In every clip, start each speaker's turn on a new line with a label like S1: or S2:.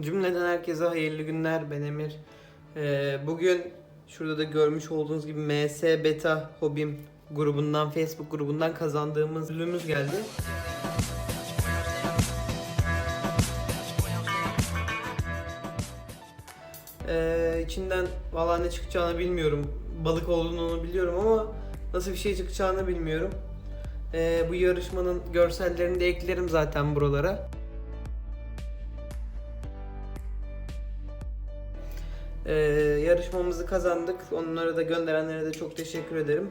S1: Cümleden herkese hayırlı günler. Ben Emir. Ee, bugün şurada da görmüş olduğunuz gibi MS Beta Hobim grubundan, Facebook grubundan kazandığımız ürünümüz geldi. Ee, içinden valla ne çıkacağını bilmiyorum. Balık olduğunu biliyorum ama nasıl bir şey çıkacağını bilmiyorum. Ee, bu yarışmanın görsellerini de eklerim zaten buralara. Ee, yarışmamızı kazandık. Onlara da gönderenlere de çok teşekkür ederim.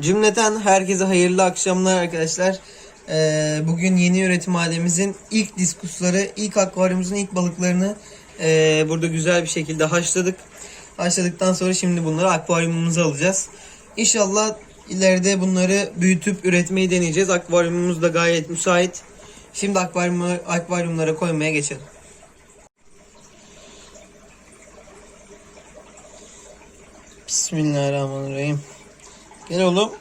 S1: Cümleten herkese hayırlı akşamlar arkadaşlar. Ee, bugün yeni üretim halimizin ilk diskusları, ilk akvaryumumuzun ilk balıklarını ee, burada güzel bir şekilde haşladık. Haşladıktan sonra şimdi bunları akvaryumumuza alacağız. İnşallah ileride bunları büyütüp üretmeyi deneyeceğiz. Akvaryumumuz da gayet müsait. Şimdi akvaryumu, akvaryumlara koymaya geçelim. Bismillahirrahmanirrahim. Gel oğlum.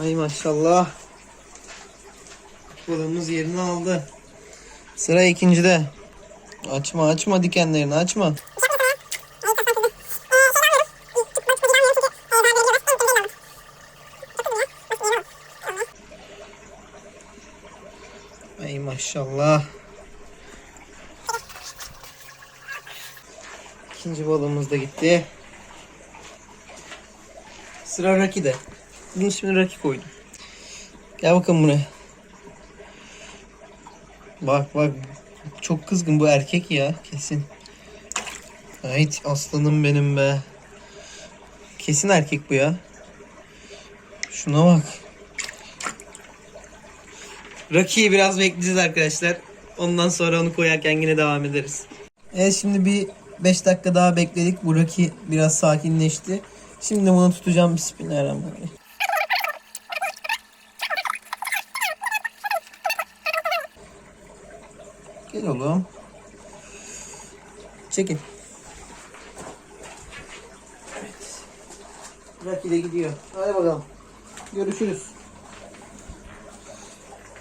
S1: Ay maşallah. Balığımız yerini aldı. Sıra ikincide. Açma açma dikenlerini açma. Ay maşallah. İkinci balığımız da gitti. Sıra Raki'de. Bunun ismini Raki koydum. Gel bakalım buraya. Bak bak. Çok kızgın bu erkek ya kesin. Hayt aslanım benim be. Kesin erkek bu ya. Şuna bak. Raki'yi biraz bekleyeceğiz arkadaşlar. Ondan sonra onu koyarken yine devam ederiz. Evet şimdi bir 5 dakika daha bekledik. Bu Raki biraz sakinleşti. Şimdi bunu tutacağım. Bismillahirrahmanirrahim. Gel oğlum. Çekin. Evet. Raki de gidiyor. Hadi bakalım. Görüşürüz.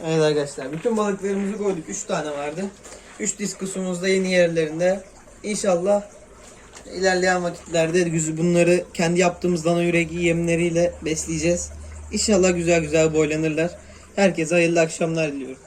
S1: Evet arkadaşlar bütün balıklarımızı koyduk. 3 tane vardı. 3 diskusumuz da yeni yerlerinde. İnşallah ilerleyen vakitlerde bunları kendi yaptığımız dana yüreği yemleriyle besleyeceğiz. İnşallah güzel güzel boylanırlar. Herkese hayırlı akşamlar diliyorum.